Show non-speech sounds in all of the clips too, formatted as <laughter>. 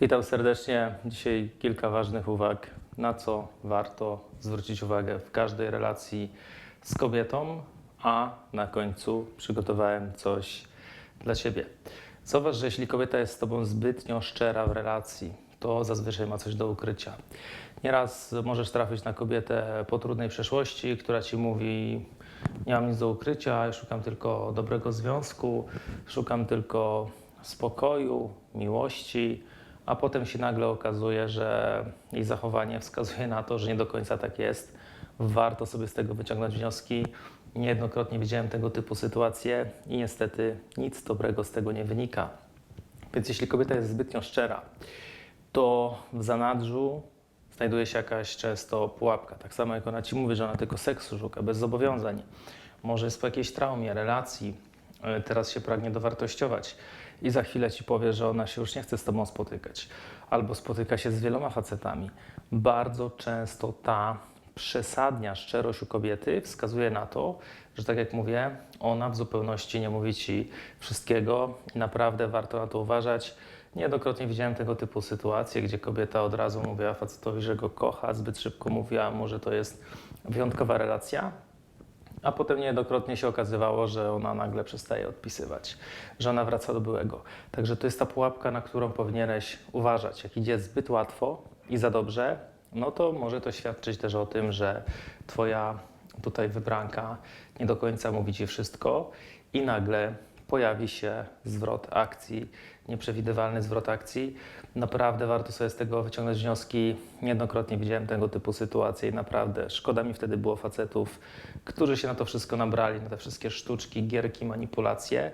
Witam serdecznie. Dzisiaj kilka ważnych uwag, na co warto zwrócić uwagę w każdej relacji z kobietą, a na końcu przygotowałem coś dla Ciebie. Zauważ, że jeśli kobieta jest z Tobą zbytnio szczera w relacji, to zazwyczaj ma coś do ukrycia. Nieraz możesz trafić na kobietę po trudnej przeszłości, która Ci mówi: Nie mam nic do ukrycia, szukam tylko dobrego związku, szukam tylko spokoju, miłości, a potem się nagle okazuje, że jej zachowanie wskazuje na to, że nie do końca tak jest. Warto sobie z tego wyciągnąć wnioski. Niejednokrotnie widziałem tego typu sytuacje i niestety nic dobrego z tego nie wynika. Więc jeśli kobieta jest zbytnio szczera, to w zanadrzu znajduje się jakaś często pułapka. Tak samo jak ona ci mówi, że ona tylko seksu szuka, bez zobowiązań. Może jest po jakiejś traumie, relacji, teraz się pragnie dowartościować i za chwilę ci powie, że ona się już nie chce z tobą spotykać, albo spotyka się z wieloma facetami. Bardzo często ta przesadnia szczerość u kobiety wskazuje na to, że tak jak mówię, ona w zupełności nie mówi ci wszystkiego i naprawdę warto na to uważać. Niejednokrotnie widziałem tego typu sytuacje, gdzie kobieta od razu mówiła facetowi, że go kocha, zbyt szybko mówiła mu, że to jest wyjątkowa relacja, a potem niejednokrotnie się okazywało, że ona nagle przestaje odpisywać, że ona wraca do byłego. Także to jest ta pułapka, na którą powinieneś uważać. Jak idzie zbyt łatwo i za dobrze, no to może to świadczyć też o tym, że twoja tutaj wybranka nie do końca mówi ci wszystko i nagle pojawi się zwrot akcji, nieprzewidywalny zwrot akcji. Naprawdę warto sobie z tego wyciągnąć wnioski. Niejednokrotnie widziałem tego typu sytuacje i naprawdę szkoda mi wtedy było facetów, którzy się na to wszystko nabrali, na te wszystkie sztuczki, gierki, manipulacje,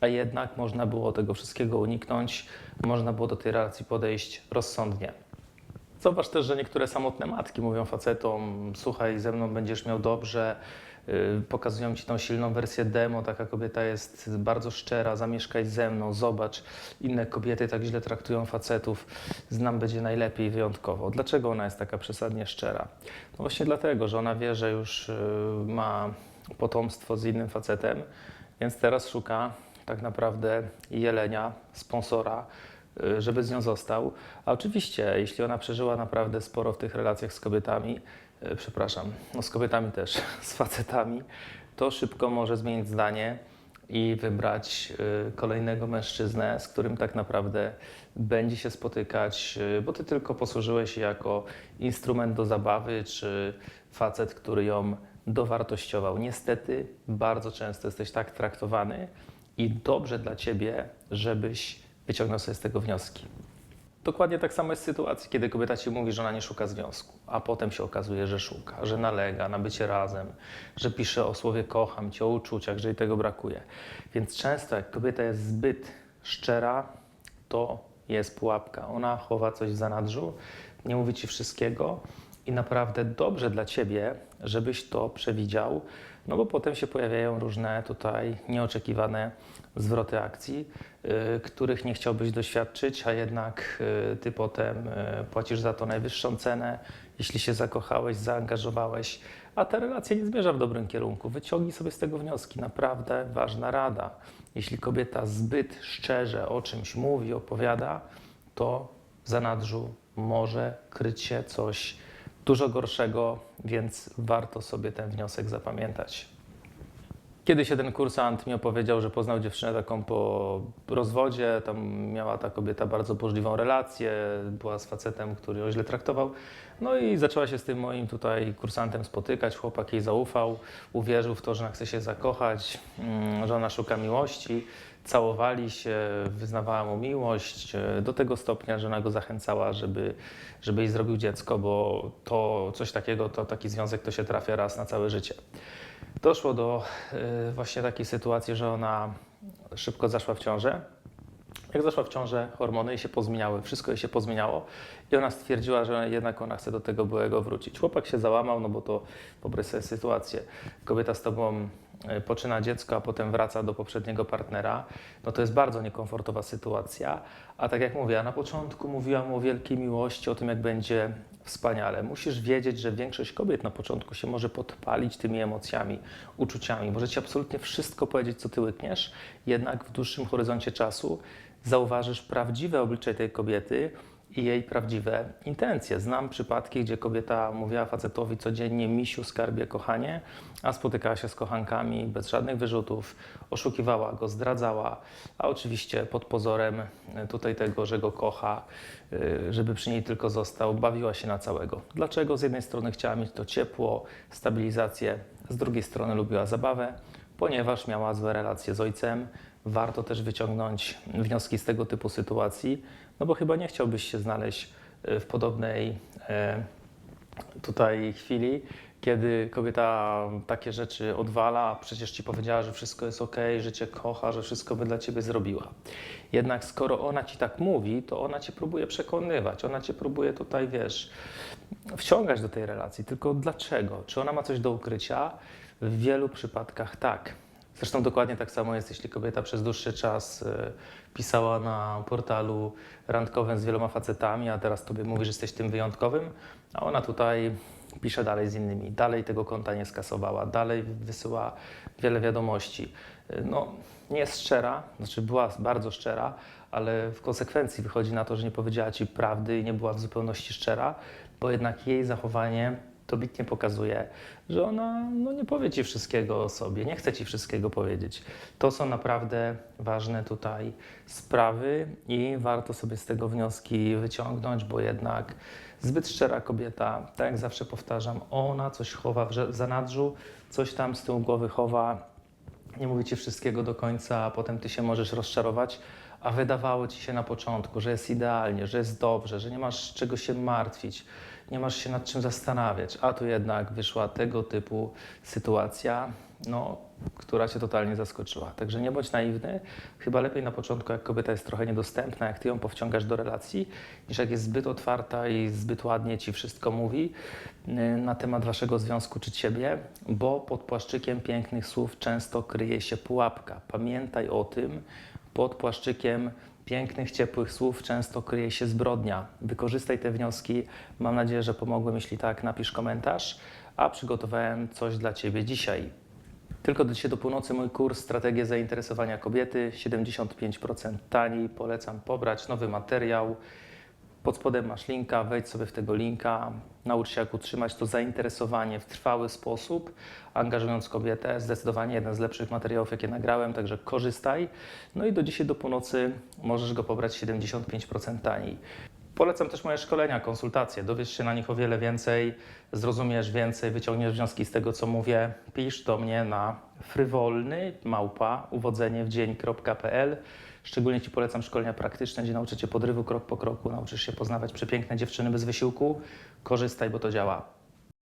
a jednak można było tego wszystkiego uniknąć, można było do tej relacji podejść rozsądnie. Zobacz też, że niektóre samotne matki mówią facetom: Słuchaj, ze mną będziesz miał dobrze. Yy, Pokazują ci tą silną wersję demo. Taka kobieta jest bardzo szczera, zamieszkaj ze mną, zobacz. Inne kobiety tak źle traktują facetów, z będzie najlepiej wyjątkowo. Dlaczego ona jest taka przesadnie szczera? No właśnie dlatego, że ona wie, że już yy, ma potomstwo z innym facetem, więc teraz szuka tak naprawdę jelenia, sponsora, y, żeby z nią został. A oczywiście, jeśli ona przeżyła naprawdę sporo w tych relacjach z kobietami, y, przepraszam, no z kobietami też, <laughs> z facetami, to szybko może zmienić zdanie i wybrać y, kolejnego mężczyznę, z którym tak naprawdę będzie się spotykać, y, bo ty tylko posłużyłeś jako instrument do zabawy, czy facet, który ją dowartościował. Niestety bardzo często jesteś tak traktowany i dobrze dla ciebie, żebyś wyciągnął sobie z tego wnioski. Dokładnie tak samo jest w sytuacji, kiedy kobieta ci mówi, że ona nie szuka związku, a potem się okazuje, że szuka, że nalega na bycie razem, że pisze o słowie kocham cię, o uczuciach, że jej tego brakuje. Więc często, jak kobieta jest zbyt szczera, to jest pułapka. Ona chowa coś w zanadrzu, nie mówi ci wszystkiego i naprawdę dobrze dla ciebie, żebyś to przewidział, no bo potem się pojawiają różne tutaj nieoczekiwane zwroty akcji, y, których nie chciałbyś doświadczyć, a jednak y, ty potem y, płacisz za to najwyższą cenę, jeśli się zakochałeś, zaangażowałeś, a ta relacja nie zmierza w dobrym kierunku. Wyciągnij sobie z tego wnioski. Naprawdę ważna rada. Jeśli kobieta zbyt szczerze o czymś mówi, opowiada, to w zanadrzu może kryć się coś dużo gorszego, więc warto sobie ten wniosek zapamiętać. Kiedyś jeden kursant mi opowiedział, że poznał dziewczynę taką po rozwodzie, tam miała ta kobieta bardzo burzliwą relację, była z facetem, który ją źle traktował. No i zaczęła się z tym moim tutaj kursantem spotykać, chłopak jej zaufał, uwierzył w to, że ona chce się zakochać, mm, że ona szuka miłości. Całowali się, wyznawała mu miłość e, do tego stopnia, że ona go zachęcała, żeby, żeby jej zrobił dziecko, bo to coś takiego, to taki związek to się trafia raz na całe życie. Doszło do y, właśnie takiej sytuacji, że ona szybko zaszła w ciążę. Jak zaszła w ciążę, hormony jej się pozmieniały, wszystko jej się pozmieniało i ona stwierdziła, że jednak ona chce do tego byłego wrócić. Chłopak się załamał, no bo to wyobraź sobie sytuację. Kobieta z tobą poczyna dziecko, a potem wraca do poprzedniego partnera, no to jest bardzo niekomfortowa sytuacja. A tak jak mówię, ja na początku mówiłam o wielkiej miłości, o tym, jak będzie wspaniale. Musisz wiedzieć, że większość kobiet na początku się może podpalić tymi emocjami, uczuciami. Może ci absolutnie wszystko powiedzieć, co ty łykniesz, jednak w dłuższym horyzoncie czasu zauważysz prawdziwe oblicze tej kobiety i jej prawdziwe intencje. Znam przypadki, gdzie kobieta mówiła facetowi codziennie misiu, skarbie, kochanie, a spotykała się z kochankami bez żadnych wyrzutów, oszukiwała go, zdradzała, a oczywiście pod pozorem e, tutaj tego, że go kocha, e, żeby przy niej tylko został, bawiła się na całego. Dlaczego? Z jednej strony chciała mieć to ciepło, stabilizację, z drugiej strony lubiła zabawę, ponieważ miała złe relacje z ojcem. Warto też wyciągnąć wnioski z tego typu sytuacji, no bo chyba nie chciałbyś się znaleźć e, w podobnej e, tutaj chwili, kiedy kobieta takie rzeczy odwala, a przecież ci powiedziała, że wszystko jest ok, że cię kocha, że wszystko by dla ciebie zrobiła. Jednak skoro ona ci tak mówi, to ona cię próbuje przekonywać, ona cię próbuje tutaj, wiesz, wciągać do tej relacji. Tylko dlaczego? Czy ona ma coś do ukrycia? W wielu przypadkach tak. Zresztą dokładnie tak samo jest, jeśli kobieta przez dłuższy czas e, pisała na portalu randkowym z wieloma facetami, a teraz tobie mówi, że jesteś tym wyjątkowym, a ona tutaj pisze dalej z innymi, dalej tego konta nie skasowała, dalej wysyła wiele wiadomości. E, No, nie jest szczera, znaczy była bardzo szczera, ale w konsekwencji wychodzi na to, że nie powiedziała ci prawdy i nie była w zupełności szczera, bo jednak jej zachowanie dobitnie pokazuje, że ona no, nie powie ci wszystkiego o sobie, nie chce ci wszystkiego powiedzieć. To są naprawdę ważne tutaj sprawy i warto sobie z tego wnioski wyciągnąć, bo jednak zbyt szczera kobieta, tak jak zawsze powtarzam, ona coś chowa w zanadrzu, coś tam z tyłu głowy chowa, nie mówi ci wszystkiego do końca, a potem ty się możesz rozczarować, a wydawało ci się na początku, że jest idealnie, że jest dobrze, że nie masz czego się martwić, nie masz się nad czym zastanawiać, a tu jednak wyszła tego typu sytuacja, no, która cię totalnie zaskoczyła. Także nie bądź naiwny, chyba lepiej na początku, jak kobieta jest trochę niedostępna, jak ty ją powciągasz do relacji, niż jak jest zbyt otwarta i zbyt ładnie ci wszystko mówi y, na temat waszego związku czy ciebie, bo pod płaszczykiem pięknych słów często kryje się pułapka. Pamiętaj o tym, pod płaszczykiem pięknych, ciepłych słów często kryje się zbrodnia. Wykorzystaj te wnioski. Mam nadzieję, że pomogłem. Jeśli tak, napisz komentarz, a przygotowałem coś dla Ciebie dzisiaj. Tylko do dzisiaj do północy mój kurs Strategie zainteresowania kobiety 75% taniej. Polecam pobrać nowy materiał. Pod spodem masz linka, wejdź sobie w tego linka, naucz się jak utrzymać to zainteresowanie w trwały sposób, angażując kobietę. Zdecydowanie jeden z lepszych materiałów, jakie nagrałem, także korzystaj. No i do dzisiaj do północy możesz go pobrać 75% taniej. Polecam też moje szkolenia, konsultacje. Dowiesz się na nich o wiele więcej, zrozumiesz więcej, wyciągniesz wnioski z tego, co mówię. Pisz do mnie na frywolny małpa. Szczególnie Ci polecam szkolenia praktyczne, gdzie nauczę podrywu krok po kroku, nauczysz się poznawać przepiękne dziewczyny bez wysiłku. Korzystaj, bo to działa.